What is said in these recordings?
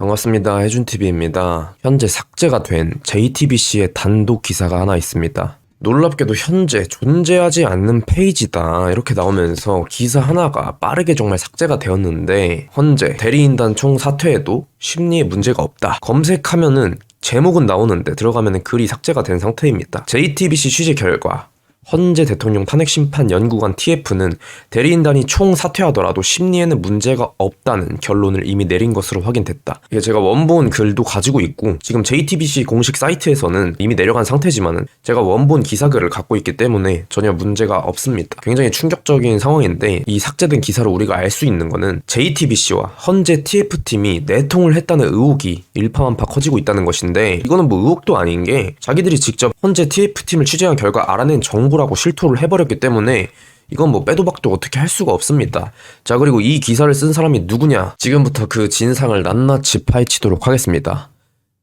반갑습니다. 해준TV입니다. 현재 삭제가 된 JTBC의 단독 기사가 하나 있습니다. 놀랍게도 현재 존재하지 않는 페이지다 이렇게 나오면서 기사 하나가 빠르게 정말 삭제가 되었는데 현재 대리인단 총 사퇴에도 심리에 문제가 없다 검색하면은 제목은 나오는데 들어가면은 글이 삭제가 된 상태입니다 JTBC 취재 결과 헌재 대통령 탄핵 심판 연구관 TF는 대리인단이 총 사퇴하더라도 심리에는 문제가 없다는 결론을 이미 내린 것으로 확인됐다. 이게 제가 원본 글도 가지고 있고 지금 JTBC 공식 사이트에서는 이미 내려간 상태지만은 제가 원본 기사글을 갖고 있기 때문에 전혀 문제가 없습니다. 굉장히 충격적인 상황인데 이 삭제된 기사로 우리가 알 수 있는 거는 JTBC와 헌재 TF팀이 내통을 했다는 의혹이 일파만파 커지고 있다는 것인데 이거는 뭐 의혹도 아닌 게 자기들이 직접 헌재 TF팀을 취재한 결과 알아낸 정보 라고 실토를 해버렸기 때문에 이건 뭐 빼도 박도 어떻게 할 수가 없습니다. 자 그리고 이 기사를 쓴 사람이 누구냐? 지금부터 그 진상을 낱낱이 파헤치도록 하겠습니다.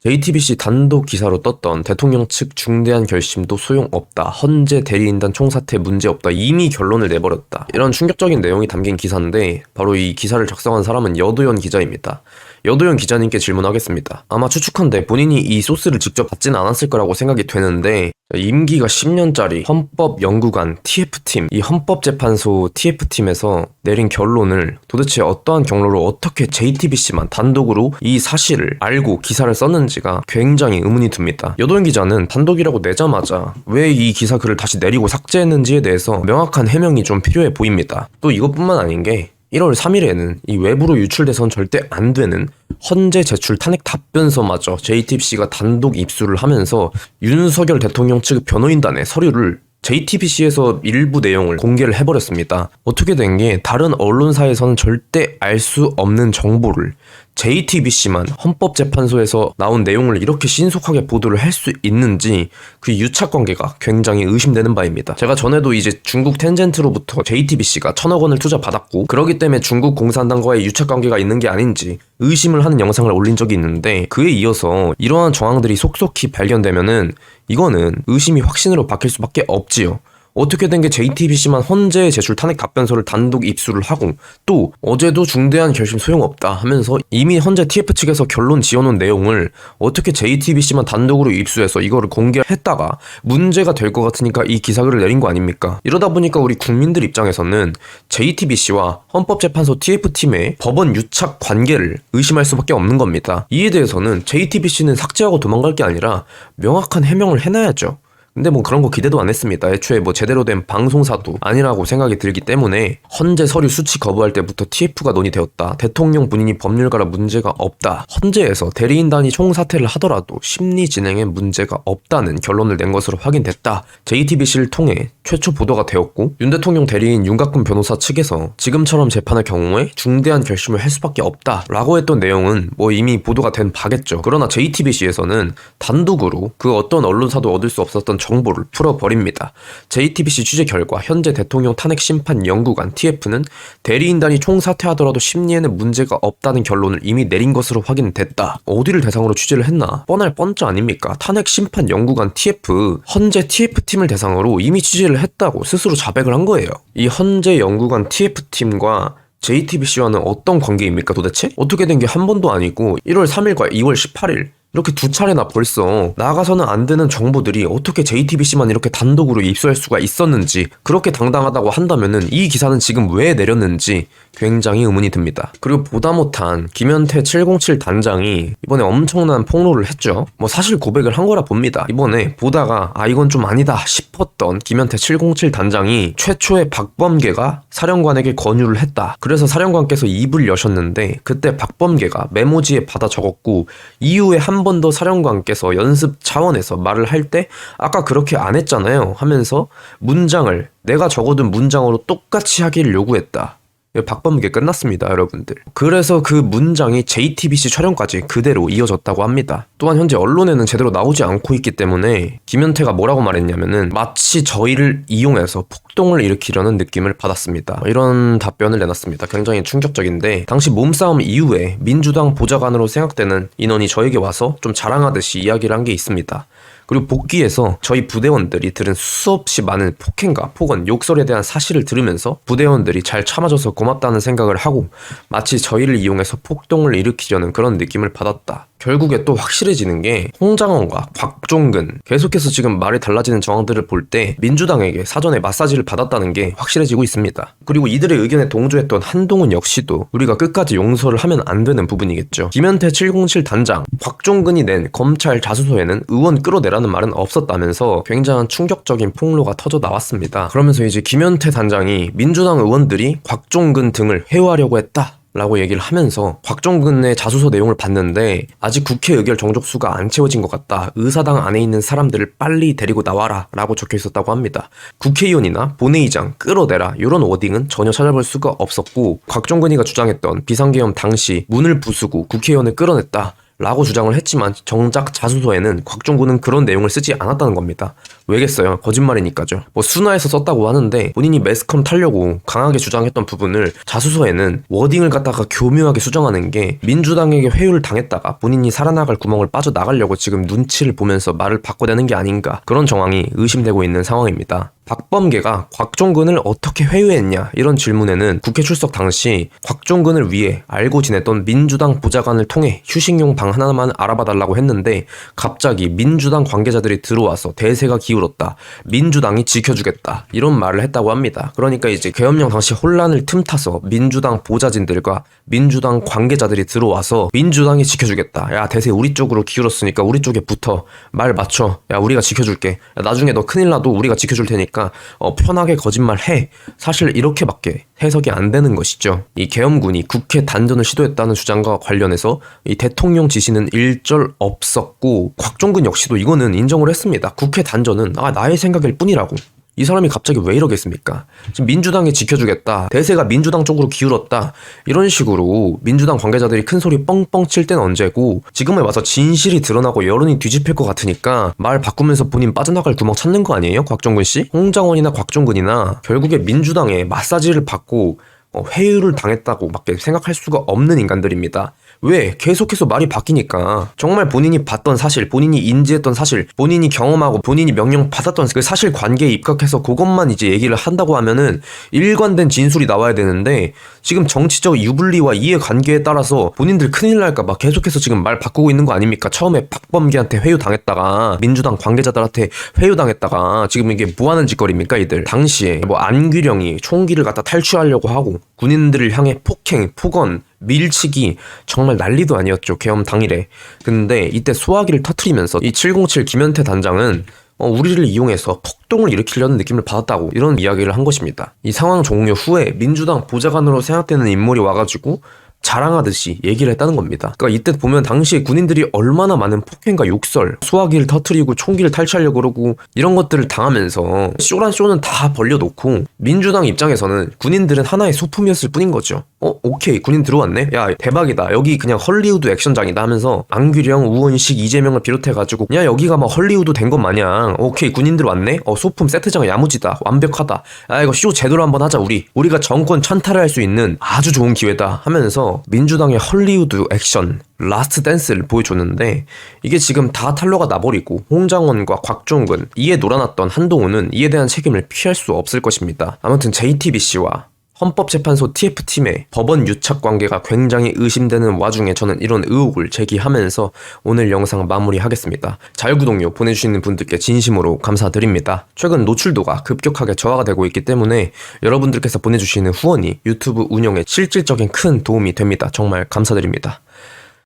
JTBC 단독 기사로 떴던 대통령 측 중대한 결심도 소용없다. 헌재 대리인단 총사퇴 문제없다. 이미 결론을 내버렸다. 이런 충격적인 내용이 담긴 기사인데 바로 이 기사를 작성한 사람은 여도현 기자입니다. 여도현 기자님께 질문하겠습니다. 아마 추측한데 본인이 이 소스를 직접 받지는 않았을 거라고 생각이 되는데 임기가 10년짜리 헌법 연구관 TF팀, 이 헌법재판소 TF팀에서 내린 결론을 도대체 어떠한 경로로 어떻게 JTBC만 단독으로 이 사실을 알고 기사를 썼 는지가 굉장히 의문이 듭니다. 여도현 기자는 단독이라고 내자마자 왜 이 기사 글을 다시 내리고 삭제했는지에 대해서 명확한 해명이 좀 필요해 보입니다. 또 이것뿐만 아닌 게 1월 3일에는 이 외부로 유출돼선 절대 안 되는 헌재 제출 탄핵 답변서마저 JTBC가 단독 입수를 하면서 윤석열 대통령 측 변호인단의 서류를 JTBC에서 일부 내용을 공개를 해버렸습니다. 어떻게 된 게 다른 언론사에서는 절대 알 수 없는 정보를 JTBC만 헌법재판소에서 나온 내용을 이렇게 신속하게 보도를 할 수 있는지 그 유착 관계가 굉장히 의심되는 바입니다. 제가 전에도 이제 중국 텐젠트로부터 JTBC가 천억 원을 투자 받았고 그러기 때문에 중국 공산당과의 유착 관계가 있는 게 아닌지 의심을 하는 영상을 올린 적이 있는데 그에 이어서 이러한 정황들이 속속히 발견되면은 이거는 의심이 확신으로 바뀔 수밖에 없지요. 어떻게 된 게 JTBC만 헌재 제출 탄핵 답변서를 단독 입수를 하고 또 어제도 중대한 결심 소용없다 하면서 이미 헌재 TF 측에서 결론 지어놓은 내용을 어떻게 JTBC만 단독으로 입수해서 이거를 공개했다가 문제가 될 것 같으니까 이 기사글을 내린 거 아닙니까? 이러다 보니까 우리 국민들 입장에서는 JTBC와 헌법재판소 TF팀의 법원 유착 관계를 의심할 수밖에 없는 겁니다. 이에 대해서는 JTBC는 삭제하고 도망갈 게 아니라 명확한 해명을 해놔야죠. 근데 뭐 그런 거 기대도 안 했습니다. 애초에 뭐 제대로 된 방송사도 아니라고 생각이 들기 때문에 헌재 서류 수치 거부할 때부터 TF가 논의되었다. 대통령 본인이 법률가라 문제가 없다. 헌재에서 대리인단이 총사퇴를 하더라도 심리 진행에 문제가 없다는 결론을 낸 것으로 확인됐다. JTBC를 통해 최초 보도가 되었고 윤 대통령 대리인 윤곽근 변호사 측에서 지금처럼 재판의 경우에 중대한 결심을 할 수밖에 없다. 라고 했던 내용은 뭐 이미 보도가 된 바겠죠. 그러나 JTBC에서는 단독으로 그 어떤 언론사도 얻을 수 없었던 정보를 풀어버립니다. JTBC 취재 결과 현재 대통령 탄핵 심판 연구관 TF는 대리인단이 총사퇴하더라도 심리에는 문제가 없다는 결론을 이미 내린 것으로 확인됐다. 어디를 대상으로 취재를 했나? 뻔할 뻔짜 아닙니까? 탄핵 심판 연구관 TF 헌재 TF팀을 대상으로 이미 취재를 했다고 스스로 자백을 한 거예요. 이 헌재 연구관 TF팀과 JTBC와는 어떤 관계입니까 도대체? 어떻게 된 게 한 번도 아니고 1월 3일과 2월 18일 이렇게 두 차례나 벌써 나가서는 안 되는 정보들이 어떻게 JTBC만 이렇게 단독으로 입수할 수가 있었는지 그렇게 당당하다고 한다면은 이 기사는 지금 왜 내렸는지 굉장히 의문이 듭니다. 그리고 보다 못한 김현태 707 단장이 이번에 엄청난 폭로를 했죠. 뭐 사실 고백을 한 거라 봅니다. 이번에 보다가 아 이건 좀 아니다 싶었던 김현태 707 단장이 최초의 박범계가 사령관에게 권유를 했다. 그래서 사령관께서 입을 여셨는데 그때 박범계가 메모지에 받아 적었고 이후에 한 번 더 사령관께서 연습 차원에서 말을 할 때 아까 그렇게 안 했잖아요 하면서 문장을 내가 적어둔 문장으로 똑같이 하기를 요구했다. 박범계 끝났습니다, 여러분들. 그래서 그 문장이 JTBC 촬영까지 그대로 이어졌다고 합니다. 또한 현재 언론에는 제대로 나오지 않고 있기 때문에 김현태가 뭐라고 말했냐면은 마치 저희를 이용해서 폭동을 일으키려는 느낌을 받았습니다. 이런 답변을 내놨습니다. 굉장히 충격적인데 당시 몸싸움 이후에 민주당 보좌관으로 생각되는 인원이 저에게 와서 좀 자랑하듯이 이야기를 한 게 있습니다. 그리고 복귀해서 저희 부대원들이 들은 수없이 많은 폭행과 폭언, 욕설에 대한 사실을 들으면서 부대원들이 잘 참아줘서 고맙다는 생각을 하고 마치 저희를 이용해서 폭동을 일으키려는 그런 느낌을 받았다. 결국에 또 확실해지는 게 홍장원과 곽종근 계속해서 지금 말이 달라지는 정황들을 볼 때 민주당에게 사전에 마사지를 받았다는 게 확실해지고 있습니다. 그리고 이들의 의견에 동조했던 한동훈 역시도 우리가 끝까지 용서를 하면 안 되는 부분이겠죠. 김현태 707 단장 곽종근이 낸 검찰 자수서에는 의원 끌어내라 는 말은 없었다면서 굉장한 충격적인 폭로가 터져 나왔습니다. 그러면서 이제 김현태 단장이 민주당 의원들이 곽종근 등을 회유하려고 했다. 라고 얘기를 하면서 곽종근의 자수서 내용을 봤는데 아직 국회 의결 정족수가 안 채워진 것 같다. 의사당 안에 있는 사람들을 빨리 데리고 나와라 라고 적혀 있었다고 합니다. 국회의원이나 본회의장 끌어내라 이런 워딩은 전혀 찾아볼 수가 없었고 곽종근이가 주장했던 비상계엄 당시 문을 부수고 국회의원을 끌어냈다. 라고 주장을 했지만 정작 자수서에는 곽종군은 그런 내용을 쓰지 않았다는 겁니다. 왜겠어요? 거짓말이니까죠. 뭐 순화해서 썼다고 하는데 본인이 매스컴 타려고 강하게 주장했던 부분을 자수서에는 워딩을 갖다가 교묘하게 수정하는 게 민주당에게 회유를 당했다가 본인이 살아나갈 구멍을 빠져나가려고 지금 눈치를 보면서 말을 바꿔대는 게 아닌가 그런 정황이 의심되고 있는 상황입니다. 박범계가 곽종근을 어떻게 회유했냐 이런 질문에는 국회 출석 당시 곽종근을 위해 알고 지냈던 민주당 보좌관을 통해 휴식용 방 하나만 알아봐 달라고 했는데 갑자기 민주당 관계자들이 들어와서 대세가 기울었다. 민주당이 지켜주겠다. 이런 말을 했다고 합니다. 그러니까 이제 계엄령 당시 혼란을 틈타서 민주당 보좌진들과 민주당 관계자들이 들어와서 민주당이 지켜주겠다. 야 대세 우리 쪽으로 기울었으니까 우리 쪽에 붙어 말 맞춰. 야 우리가 지켜줄게. 야, 나중에 너 큰일 나도 우리가 지켜줄 테니까 어, 편하게 거짓말해. 사실 이렇게밖에 해석이 안 되는 것이죠. 이 계엄군이 국회 단전을 시도했다는 주장과 관련해서 이 대통령 지시는 일절 없었고 곽종근 역시도 이거는 인정을 했습니다. 국회 단전은 아 나의 생각일 뿐이라고. 이 사람이 갑자기 왜 이러겠습니까? 지금 민주당이 지켜주겠다. 대세가 민주당 쪽으로 기울었다. 이런 식으로 민주당 관계자들이 큰 소리 뻥뻥 칠 때는 언제고 지금에 와서 진실이 드러나고 여론이 뒤집힐 것 같으니까 말 바꾸면서 본인 빠져나갈 구멍 찾는 거 아니에요? 곽종근 씨? 홍장원이나 곽종근이나 결국에 민주당에 마사지를 받고 어, 회유를 당했다고 밖에 생각할 수가 없는 인간들입니다. 왜? 계속해서 말이 바뀌니까. 정말 본인이 봤던 사실, 본인이 인지했던 사실, 본인이 경험하고 본인이 명령 받았던 그 사실 관계에 입각해서 그것만 이제 얘기를 한다고 하면은 일관된 진술이 나와야 되는데 지금 정치적 유불리와 이해관계에 따라서 본인들 큰일 날까봐 계속해서 지금 말 바꾸고 있는 거 아닙니까? 처음에 박범계한테 회유 당했다가 민주당 관계자들한테 회유 당했다가 지금 이게 뭐 하는 짓거리입니까 이들? 당시에 뭐 안규령이 총기를 갖다 탈취하려고 하고 군인들을 향해 폭행, 폭언, 밀치기 정말 난리도 아니었죠 계엄 당일에 근데 이때 소화기를 터트리면서 이 707 김현태 단장은 어, 우리를 이용해서 폭동을 일으키려는 느낌을 받았다고 이런 이야기를 한 것입니다. 이 상황 종료 후에 민주당 보좌관으로 생각되는 인물이 와가지고 자랑하듯이 얘기를 했다는 겁니다. 그러니까 이때 보면 당시 군인들이 얼마나 많은 폭행과 욕설, 소화기를 터트리고 총기를 탈취하려고 그러고 이런 것들을 당하면서 쇼란 쇼는 다 벌려놓고 민주당 입장에서는 군인들은 하나의 소품이었을 뿐인 거죠. 어, 오케이. 군인 들어왔네? 야, 대박이다. 여기 그냥 헐리우드 액션장이다 하면서 안규령, 우원식, 이재명을 비롯해가지고 야, 여기가 막 헐리우드 된 것 마냥 오케이. 군인들 왔네? 어, 소품 세트장 야무지다. 완벽하다. 아, 이거 쇼 제대로 한번 하자, 우리. 우리가 정권 찬탈을 할 수 있는 아주 좋은 기회다 하면서 민주당의 헐리우드 액션 라스트 댄스를 보여줬는데 이게 지금 다 탄로가 나버리고 홍장원과 곽종근 이에 놀아났던 한동훈은 이에 대한 책임을 피할 수 없을 것입니다. 아무튼 JTBC와 헌법재판소 TF팀의 법원 유착 관계가 굉장히 의심되는 와중에 저는 이런 의혹을 제기하면서 오늘 영상 마무리하겠습니다. 자유구독료 보내주시는 분들께 진심으로 감사드립니다. 최근 노출도가 급격하게 저하가 되고 있기 때문에 여러분들께서 보내주시는 후원이 유튜브 운영에 실질적인 큰 도움이 됩니다. 정말 감사드립니다.